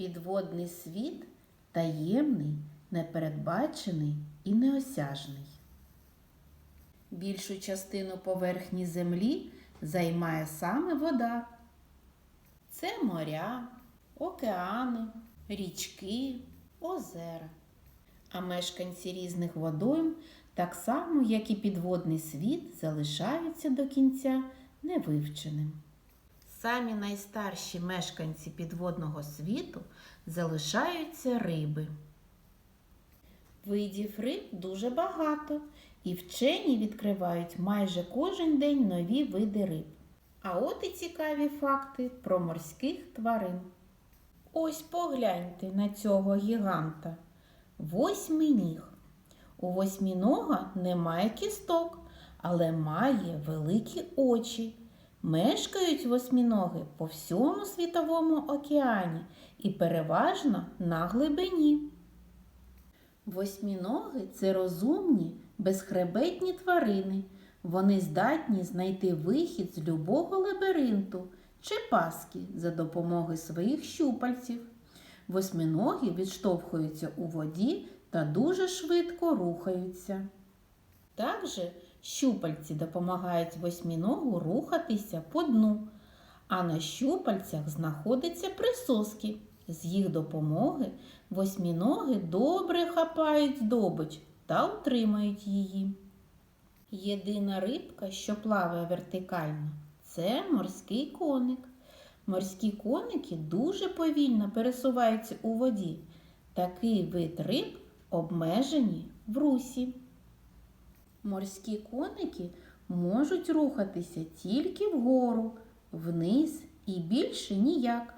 Підводний світ таємний, непередбачений і неосяжний. Більшу частину поверхні землі займає саме вода. Це моря, океани, річки, озера. А мешканці різних водойм, так само, як і підводний світ, залишаються до кінця невивченим. Самі найстарші мешканці підводного світу залишаються риби. Видів риб дуже багато, і вчені відкривають майже кожен день нові види риб. А от і цікаві факти про морських тварин. Ось погляньте на цього гіганта. Восьминіг. У восьмінога немає кісток, але має великі очі. Мешкають восьміноги по всьому світовому океані і переважно на глибині. Восьміноги це розумні, безхребетні тварини. Вони здатні знайти вихід з любого лабіринту чи паски за допомогою своїх щупальців. Восьминоги відштовхуються у воді та дуже швидко рухаються. Також щупальці допомагають восьміногу рухатися по дну, а на щупальцях знаходяться присоски. З їх допомоги восьміноги добре хапають здобич та утримають її. Єдина рибка, що плаває вертикально, це морський коник. Морські коники дуже повільно пересуваються у воді. Такий вид риб обмежені в русі. Морські коники можуть рухатися тільки вгору, вниз і більше ніяк.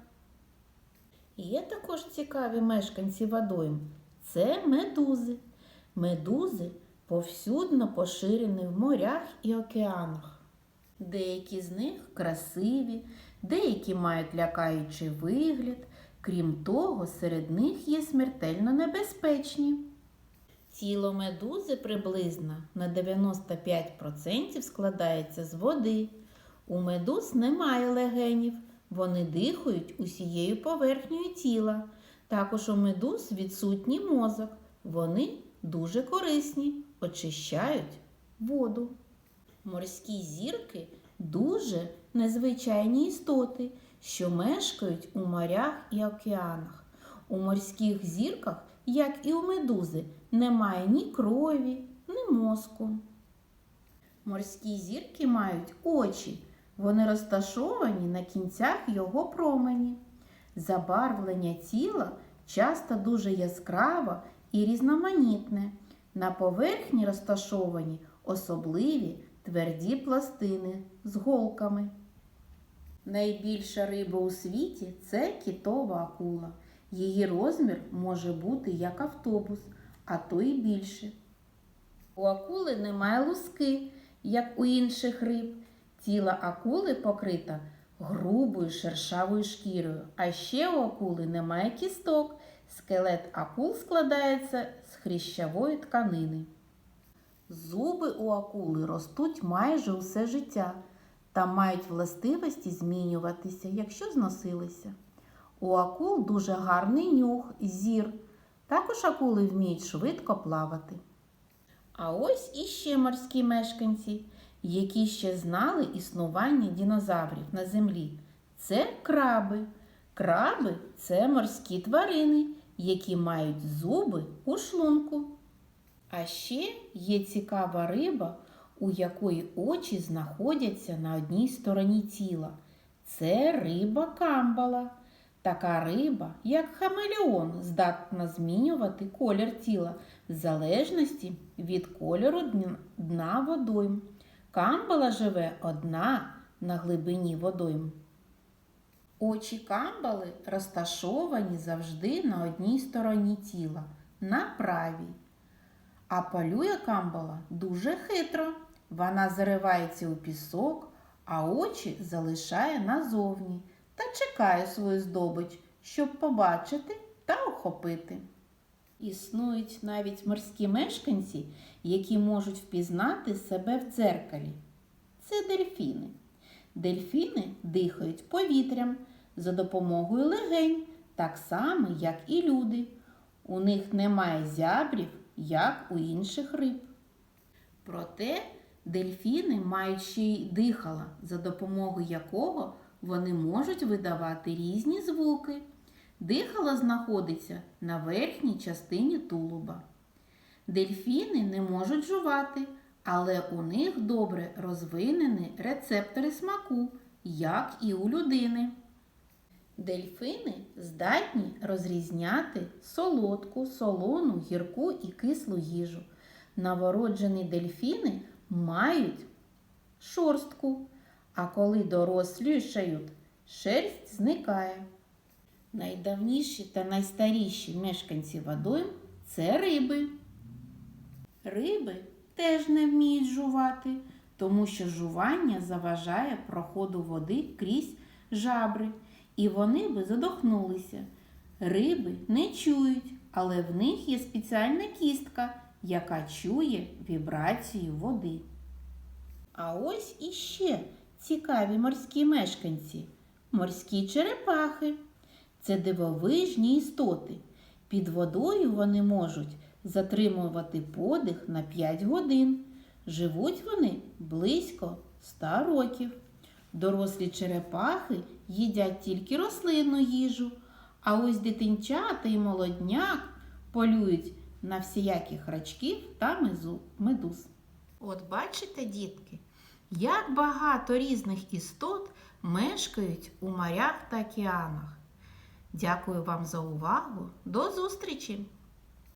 Є також цікаві мешканці водойм це медузи. Медузи повсюдно поширені в морях і океанах. Деякі з них красиві, деякі мають лякаючий вигляд, крім того, серед них є смертельно небезпечні. Тіло медузи приблизно на 95% складається з води. У медуз немає легенів, вони дихають усією поверхнею тіла. Також у медуз відсутній мозок. Вони дуже корисні, очищають воду. Морські зірки дуже незвичайні істоти, що мешкають у морях і океанах. У морських зірках, як і у медузи, немає ні крові, ні мозку. Морські зірки мають очі, вони розташовані на кінцях його промені. Забарвлення тіла часто дуже яскраве і різноманітне. На поверхні розташовані особливі тверді пластини з голками. Найбільша риба у світі це китова акула. Її розмір може бути як автобус, а то і більше. У акули немає луски, як у інших риб. Тіло акули покрита грубою шершавою шкірою, а ще у акули немає кісток. Скелет акул складається з хрящавої тканини. Зуби у акули ростуть майже усе життя та мають властивості змінюватися, якщо зносилися. У акул дуже гарний нюх, зір. Також акули вміють швидко плавати. А ось іще морські мешканці, які ще знали існування динозаврів на землі. Це краби. Краби це морські тварини, які мають зуби у шлунку. А ще є цікава риба, у якої очі знаходяться на одній стороні тіла. Це риба камбала. Така риба, як хамелеон, здатна змінювати колір тіла в залежності від кольору дна водойм. Камбала живе одна на глибині водойм. Очі камбали розташовані завжди на одній стороні тіла, на правій. А полює камбала дуже хитро. Вона заривається у пісок, а очі залишає назовні та чекає свою здобич, щоб побачити та охопити. Існують навіть морські мешканці, які можуть впізнати себе в дзеркалі. Це дельфіни. Дельфіни дихають повітрям за допомогою легень так само, як і люди. У них немає зябрів, як у інших риб. Проте дельфіни мають ще й дихала, за допомогою якого вони можуть видавати різні звуки. Дихало знаходиться на верхній частині тулуба. Дельфіни не можуть жувати, але у них добре розвинені рецептори смаку, як і у людини. Дельфини здатні розрізняти солодку, солону, гірку і кислу їжу. Новороджені дельфіни мають шорстку, а коли дорослішають, шерсть зникає. Найдавніші та найстаріші мешканці водойм це риби. Риби теж не вміють жувати, тому що жування заважає проходу води крізь жабри, і вони би задохнулися. Риби не чують, але в них є спеціальна кістка, яка чує вібрацію води. А ось іще цікаві морські мешканці морські черепахи. Це дивовижні істоти. Під водою вони можуть затримувати подих на 5 годин. Живуть вони близько 100 років. Дорослі черепахи їдять тільки рослинну їжу, а ось дитинчата і молодняк полюють на всіяких рачків та медуз. От бачите, дітки, як багато різних істот мешкають у морях та океанах. Дякую вам за увагу. До зустрічі!